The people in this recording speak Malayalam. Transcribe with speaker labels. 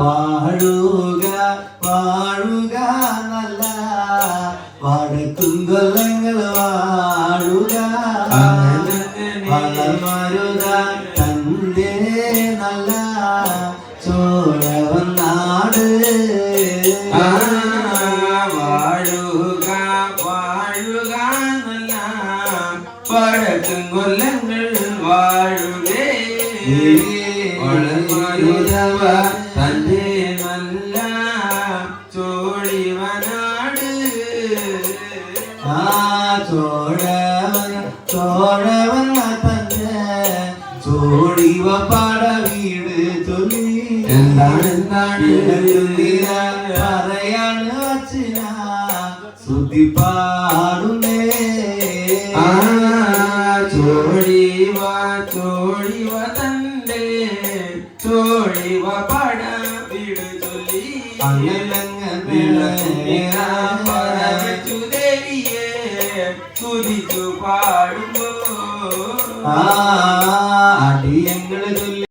Speaker 1: വാഴുക വാഴുക നല്ല. വടക്കും കൊല്ലങ്ങൾ വാഴുക. വളർമരുത തന്റെ നല്ല. ചോഴവൻ നാട്
Speaker 2: ആ, വാഴുക വാഴുക നല്ല. പഴക്കും കൊല്ലങ്ങൾ വാഴുകേ. വളർമരുതവ തന്റെ നല്ല ചോഴിവനാട്
Speaker 1: ആ ചോഴവൻ ചോഴവൻ തന്നെ ചോടിവ പാട വീട് ചൊല്ലി
Speaker 2: എന്താണ് എന്താണ്
Speaker 1: ഇടയുന്നിര പറയാണ് അച്ഛന ശ്രുതി പാടുന്നേ
Speaker 2: ആ ചോഴിവ ചോഴിവ തന്റെ ചോഴിവ പട വീട് ചൊല്ലി. പറവച്ചു ദേവിയെ തുതിച്ചു പാടുമ്പോ
Speaker 1: അടിയങ്ങ